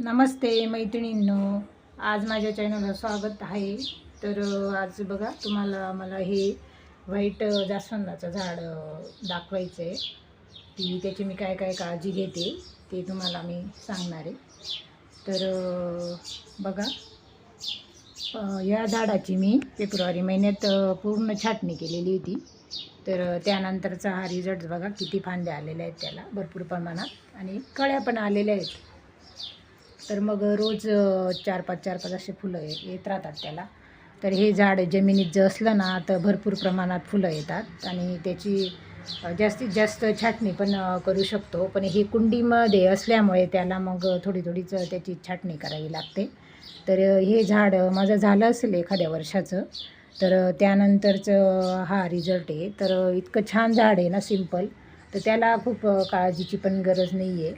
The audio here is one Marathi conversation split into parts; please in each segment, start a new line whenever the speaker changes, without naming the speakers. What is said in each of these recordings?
नमस्ते मैत्रिणींनो. आज माझ्या चॅनलला स्वागत आहे. तर आज बघा तुम्हाला मला हे व्हाईट जास्वंदाचं झाड दाखवायचं आहे. ती त्याची मी काय काय काळजी घेते ते तुम्हाला मी सांगणार आहे. तर बघा या झाडाची मी फेब्रुवारी महिन्यात पूर्ण छाटणी केलेली होती. तर त्यानंतरचा हा रिझल्ट बघा किती फांद्या आलेल्या आहेत त्याला भरपूर प्रमाणात. आणि कळ्या पण आलेल्या आहेत. तर मग रोज चार पाच चार पाच असे फुलं येत राहतात त्याला. तर हे झाड जमिनीत जर असलं ना तर भरपूर प्रमाणात फुलं येतात. आणि त्याची जास्तीत जास्त छाटणी पण करू शकतो. पण हे कुंडीमध्ये असल्यामुळे त्याला मग थोडी थोडीच त्याची छाटणी करावी लागते. तर हे झाड माझं झालं असेल एखाद्या वर्षाचं तर त्यानंतरचं हा रिझल्ट आहे तर इतकं छान झाड आहे ना सिंपल तर त्याला खूप काळजीची पण गरज नाही आहे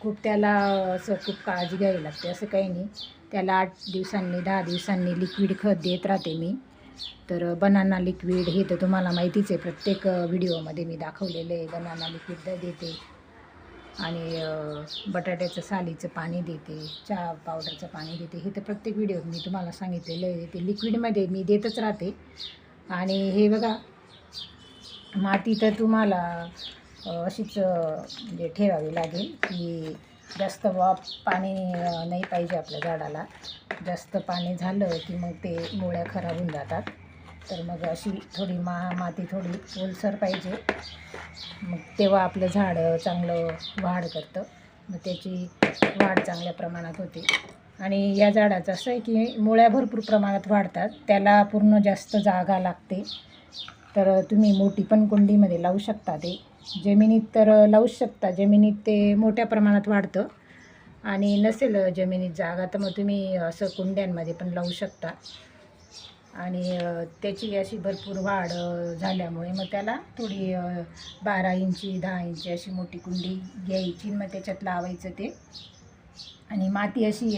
खूप त्याला असं खूप काळजी घ्यावी लागते असं काही नाही. त्याला आठ दिवसांनी दहा दिवसांनी लिक्विड खत देत राहते मी. तर बनाना लिक्विड हे तर तुम्हाला माहितीच आहे प्रत्येक व्हिडिओमध्ये मी दाखवलेलं आहे. बनाना लिक्विड देते आणि बटाट्याचं सालीचं पाणी देते चहा पावडरचं पाणी देते. हे तर प्रत्येक व्हिडिओत मी तुम्हाला सांगितलेलं आहे. ते लिक्विडमध्ये मी देतच राहते. आणि हे बघा माती तर तुम्हाला अशीच म्हणजे ठेवावी लागेल की जास्त वाप पाणी नाही पाहिजे आपल्या झाडाला. जास्त पाणी झालं की मग ते मुळ्या खराब होऊन जातात. तर मग अशी थोडी मा माती थोडी ओलसर पाहिजे. मग तेव्हा आपलं झाड चांगलं वाढ करतं. मग त्याची वाढ चांगल्या प्रमाणात होते. आणि या झाडाचं असं आहे की मुळ्या भरपूर प्रमाणात वाढतात. त्याला पूर्ण जास्त जागा लागते. तर तुम्ही मोठी पण कुंडीमध्ये लावू शकता ते. जमिनीत तर लावूच शकता. जमिनीत ते मोठ्या प्रमाणात वाढतं आणि नसेल जमिनीत जागा तर मग तुम्ही असं कुंड्यांमध्ये पण लावू शकता. आणि त्याची अशी भरपूर वाढ झाल्यामुळे मग त्याला थोडी बारा इंची दहा इंची अशी मोठी कुंडी घ्यायची. मग त्याच्यात लावायचं ते. आणि माती अशी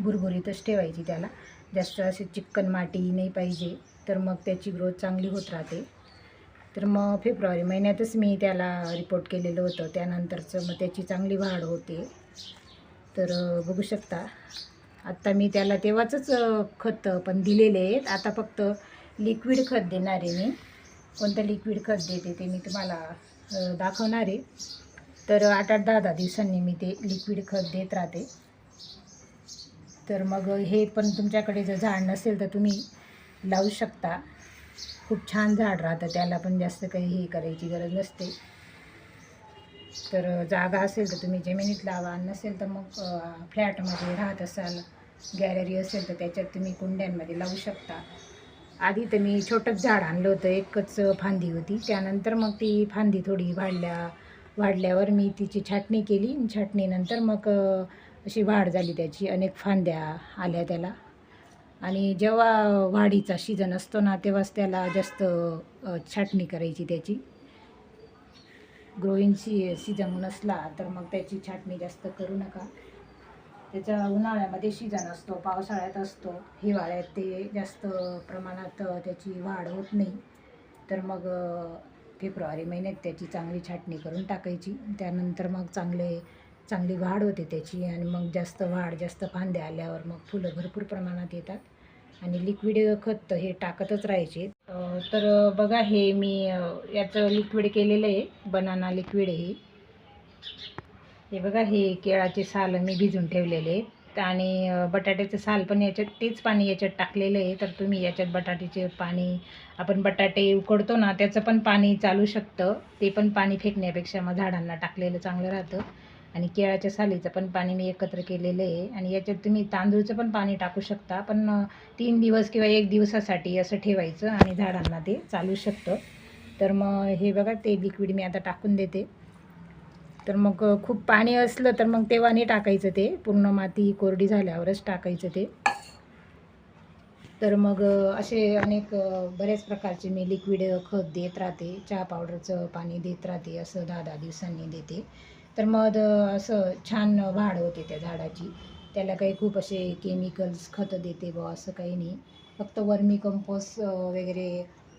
भुरभुरीतच ठेवायची त्याला. जास्त अशी चिकन माती नाही पाहिजे. तर मग त्याची ग्रोथ चांगली होत राहते. तर मग फेब्रुवारी महिन्यातच मी त्याला रिपोर्ट केलेलं होतं. त्यानंतरचं मग त्याची चांगली वाढ होते. तर बघू शकता. आत्ता मी त्याला तेव्हाचंच खत पण दिलेले आहेत. आता फक्त लिक्विड खत देणार आहे मी. कोणतं लिक्विड खत देते ते मी तुम्हाला दाखवणार आहे. तर आठ आठ दहा दहा दिवसांनी मी ते लिक्विड खत देत राहते. तर मग हे पण तुमच्याकडे जर झाड नसेल तर तुम्ही लावू शकता. खूप छान झाड राहतं त्याला पण जास्त काही हे करायची गरज नसते. तर जागा असेल तर तुम्ही जमिनीत लावा नसेल तर मग फ्लॅटमध्ये राहत असाल गॅलरी असेल तर त्याच्यात तुम्ही कुंड्यांमध्ये लावू शकता. आधी तर मी छोटंच झाड आणलं होतं एकच फांदी होती. त्यानंतर मग ती फांदी थोडी वाढल्या वाढल्यावर मी तिची छाटणी केली. छाटणीनंतर मग अशी वाढ झाली त्याची. अनेक फांद्या आल्या त्याला. आणि जेव्हा वाढीचा सीजन असतो ना तेव्हाच त्याला जास्त छाटणी करायची त्याची. ग्रोईंग सी सीजन नसला तर मग त्याची छाटणी जास्त करू नका. त्याचा उन्हाळ्यामध्ये सीजन असतो पावसाळ्यात असतो. हिवाळ्यात ते जास्त प्रमाणात त्याची वाढ होत नाही. तर मग फेब्रुवारी महिन्यात त्याची चांगली छाटणी करून टाकायची. त्यानंतर मग चांगले चांगली वाढ होते त्याची. आणि मग जास्त वाढ जास्त फांद्या आल्यावर मग फुलं भरपूर प्रमाणात येतात. आणि लिक्विड खत हे टाकतच राहायचे. तर बघा हे मी याचं लिक्विड केलेलं आहे बनाना लिक्विड हे. हे बघा हे केळाचे साल मी भिजून ठेवलेले आहेत. आणि बटाट्याचं साल पण याच्यात तेच पाणी याच्यात टाकलेलं आहे. तर तुम्ही याच्यात बटाट्याचे पाणी आपण बटाटे उकडतो ना त्याचं पण पाणी चालू शकतं. ते पण पाणी फेकण्यापेक्षा मग झाडांना टाकलेलं चांगलं राहतं. आणि केळाच्या सालीचं पण पाणी मी एकत्र केलेलं आहे. आणि याच्यात तुम्ही तांदूळचं पण पाणी टाकू शकता. पण तीन दिवस किंवा एक दिवसासाठी असं ठेवायचं आणि झाडांना ते चालू शकतं. तर मग हे बघा ते लिक्विड मी आता टाकून देते. तर मग खूप पाणी असलं तर मग तेव्हा नाही टाकायचं ते. पूर्ण माती कोरडी झाल्यावरच टाकायचं ते. तर मग असे अनेक बऱ्याच प्रकारचे मी लिक्विड खत देत राहते. चहा पावडरचं पाणी देत राहते असं दहा दहा दिवसांनी देते. तर मग असं छान वाढ होते त्या झाडाची. त्याला काही खूप असे केमिकल्स खतं देते बुवा असं काही नाही. फक्त वर्मी कंपोस्ट वगैरे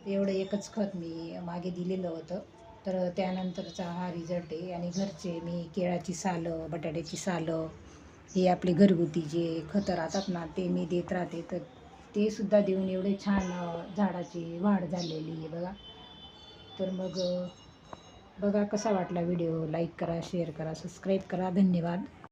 एवढं एकच खत मी मागे दिलेलं होतं. तर त्यानंतरचा हा रिझल्ट आहे. आणि घरचे मी केळाची सालं बटाट्याची सालं हे आपले घरगुती जे खतं राहतात ना ते मी देत राहते. तर ते सुद्धा देऊन एवढे छान झाडाची वाढ झालेली आहे बघा. तर मग बघा कसा वाटला व्हिडिओ. लाईक करा शेअर करा सबस्क्राईब करा. धन्यवाद.